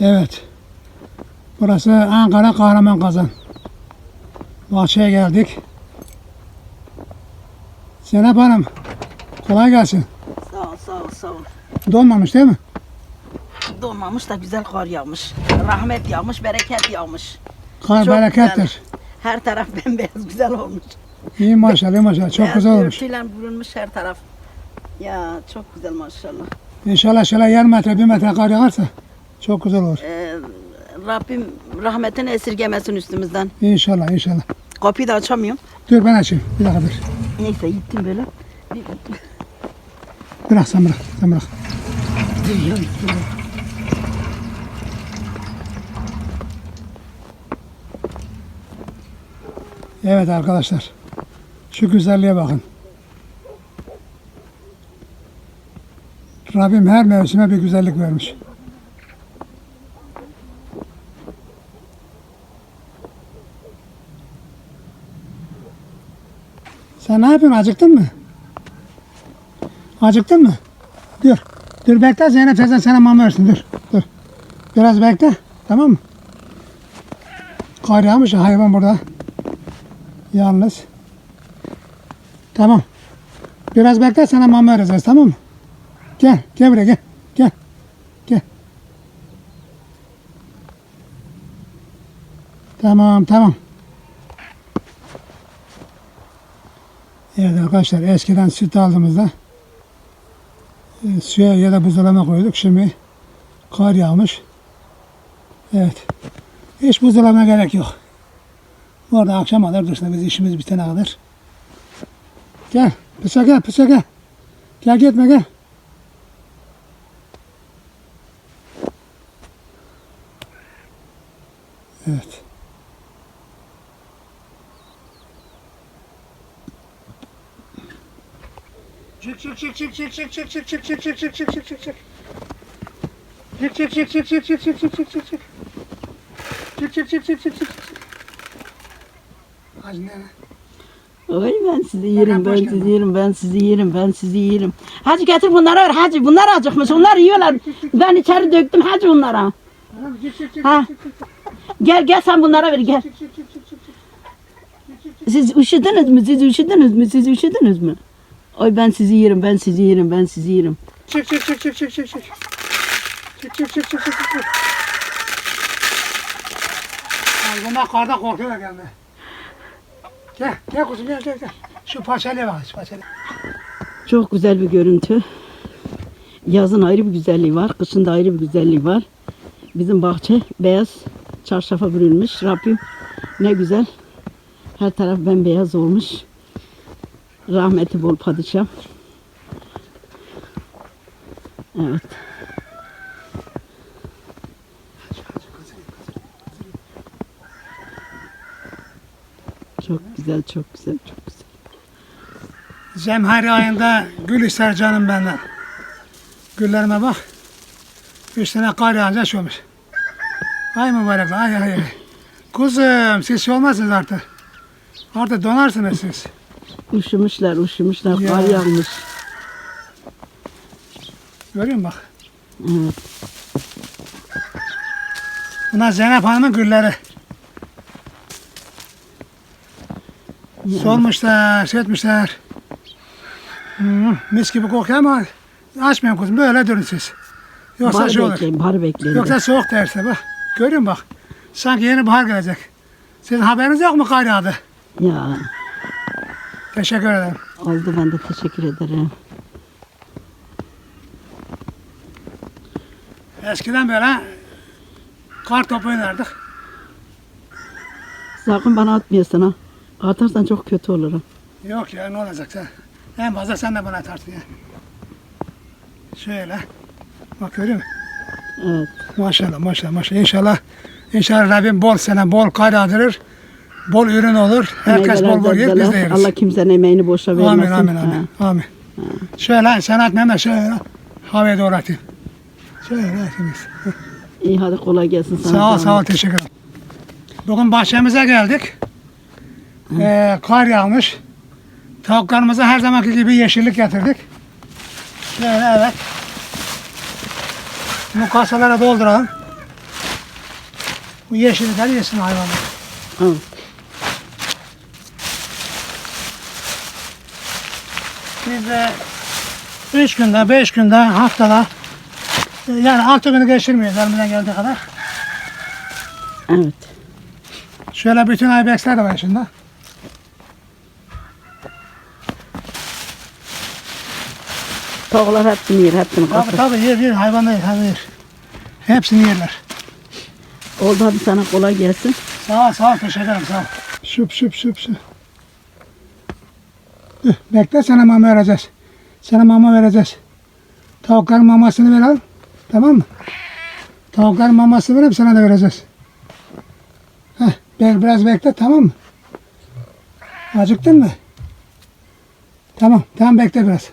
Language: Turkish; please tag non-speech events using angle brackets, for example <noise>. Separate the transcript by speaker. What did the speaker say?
Speaker 1: Evet. Burası Ankara Kahraman Kazan. Bahçeye geldik. Zeynep Hanım, kolay gelsin.
Speaker 2: Sağ ol, sağ ol, sağ ol.
Speaker 1: Donmamış değil mi?
Speaker 2: Donmamış da güzel kar yağmış. Rahmet yağmış, bereket yağmış.
Speaker 1: Kar
Speaker 2: Çok
Speaker 1: berekettir.
Speaker 2: Her taraf <laughs> bembeyaz güzel olmuş.
Speaker 1: İyi maşallah, iyi maşallah. Çok
Speaker 2: Beyaz
Speaker 1: güzel olmuş.
Speaker 2: Örtüyle bürünmüş her taraf. Ya çok güzel maşallah.
Speaker 1: İnşallah şöyle yarım metre, bir metre kar yağarsa çok güzel olur.
Speaker 2: Ee, Rabbim rahmetini esirgemesin üstümüzden.
Speaker 1: İnşallah, inşallah.
Speaker 2: Kapıyı da açamıyorum.
Speaker 1: Dur ben açayım. Bir dakika dur.
Speaker 2: Neyse gittim böyle.
Speaker 1: Bırak sen bırak. Sen bırak. Evet arkadaşlar. Şu güzelliğe bakın. Rabbim her mevsime bir güzellik vermiş. Sen ne yapıyorsun? Acıktın mı? Acıktın mı? Dur. Dur bekle Zeynep teyzen sana mama versin. Dur. Dur. Biraz bekle. Tamam mı? Ya, hayvan burada. Yalnız. Tamam. Biraz bekle sana mama vereceğiz tamam mı? Gel. Gel buraya gel. Gel. Gel. Tamam tamam. Evet arkadaşlar eskiden süt aldığımızda e, suya ya da buzdolabına koyduk. Şimdi kar yağmış. Evet. Hiç buzdolabına gerek yok. Orada akşam alır dursun biz işimiz bitene kadar. Gel. Pısa gel. Pısa gel. Gel gitme gel. Evet. Çık çık çık çık çık çık çık çık çık çık çık çık çık çık çık çık. Çık çık çık çık çık çık çık çık çık çık çık. Çık çık çık çık çık çık çık. Hadi ne?
Speaker 2: Ay ben sizi yerim, ben sizi yerim, ben sizi yerim, ben sizi yerim. Hacı getir bunları ver hacı. Bunlar acıkmış, onlar yiyorlar. Ben içeri döktüm hacı
Speaker 1: çık
Speaker 2: Ha. Gel gel sen bunlara ver gel. Siz üşüdünüz mü? Siz üşüdünüz mü? Siz üşüdünüz mü? Ay ben sizi yerim, ben sizi yerim, ben sizi yerim.
Speaker 1: Çık çık çık çık çık çık çık. Çık çık çık çık çık çık. Bunlar karda korkuyorlar gelme. Gel gel kuzum gel gel gel. Şu paçalıya bak şu paçalıya.
Speaker 2: Çok güzel bir görüntü. Yazın ayrı bir güzelliği var, kışın da ayrı bir güzelliği var. Bizim bahçe beyaz çarşafa bürünmüş. Rabbim ne güzel. Her taraf bembeyaz olmuş. Rahmeti bol padişah. Evet. Çok güzel, çok güzel, çok güzel.
Speaker 1: Zemheri ayında gül ister canım benden. Güllerime bak. Üstüne kar yağınca olmuş. Ay mübarek ay ay ay. Kuzum siz şey olmazsınız artık. Artık donarsınız siz.
Speaker 2: Üşümüşler, üşümüşler,
Speaker 1: Ya.
Speaker 2: kar yağmış.
Speaker 1: Görüyor musun bak.
Speaker 2: Evet.
Speaker 1: Bunlar Zeynep Hanım'ın gülleri. Solmuşlar, şey etmişler. Hmm, mis gibi kokuyor ama açmayın kuzum böyle durun siz. Yoksa
Speaker 2: Bahar
Speaker 1: şey olur.
Speaker 2: bekleyin, bahar bekleyin.
Speaker 1: Yoksa soğuk derse bak. Görüyor musun bak. Sanki yeni bahar gelecek. Sizin haberiniz yok mu kar yağdı?
Speaker 2: Ya
Speaker 1: Teşekkür ederim.
Speaker 2: oldu ben de teşekkür ederim.
Speaker 1: Eskiden böyle kar topu oynardık.
Speaker 2: Sakın bana atmıyorsun ha. Atarsan çok kötü olur ha.
Speaker 1: Yok ya ne olacak sen? En fazla sen de bana atarsın ya. Şöyle. Bak görüyor musun?
Speaker 2: Evet.
Speaker 1: Maşallah maşallah maşallah. İnşallah İnşallah Rabbim bol sene bol kar yağdırır. Bol ürün olur. Herkes bol bol yer biz de yeriz.
Speaker 2: Allah kimsenin emeğini boşa vermesin.
Speaker 1: Amin amin amin. Amin. Şöyle sen atma hemen şöyle havaya doğru atayım. Şöyle atayım.
Speaker 2: İyi hadi kolay gelsin sana.
Speaker 1: Sağ ol sağ ol teşekkür ederim. Bugün bahçemize geldik. Ee, kar yağmış. Tavuklarımıza her zamanki gibi yeşillik getirdik. Şöyle evet. Bu kasalara dolduralım. Bu yeşillikler yesin hayvanlar.
Speaker 2: Evet.
Speaker 1: Biz de 3 günde, 5 günde, haftada yani 6 günü geçirmiyoruz elimizden geldiği kadar.
Speaker 2: Evet.
Speaker 1: Şöyle bütün aybeksler de var şimdi.
Speaker 2: Tavuklar hepsini yer, hepsini
Speaker 1: Tabii
Speaker 2: kapır.
Speaker 1: tabii yer yer hayvanlar hayvan yer. Hepsini yerler.
Speaker 2: Oldu hadi sana kolay gelsin.
Speaker 1: Sağ ol sağ ol teşekkür ederim sağ ol. Şup şup şup şup. Dur, bekle sana mama vereceğiz. Sana mama vereceğiz. Tavukların mamasını verelim. Tamam mı? Tavukların mamasını verip sana da vereceğiz. Heh, bir- biraz bekle tamam mı? Acıktın mı? Tamam, tamam bekle biraz.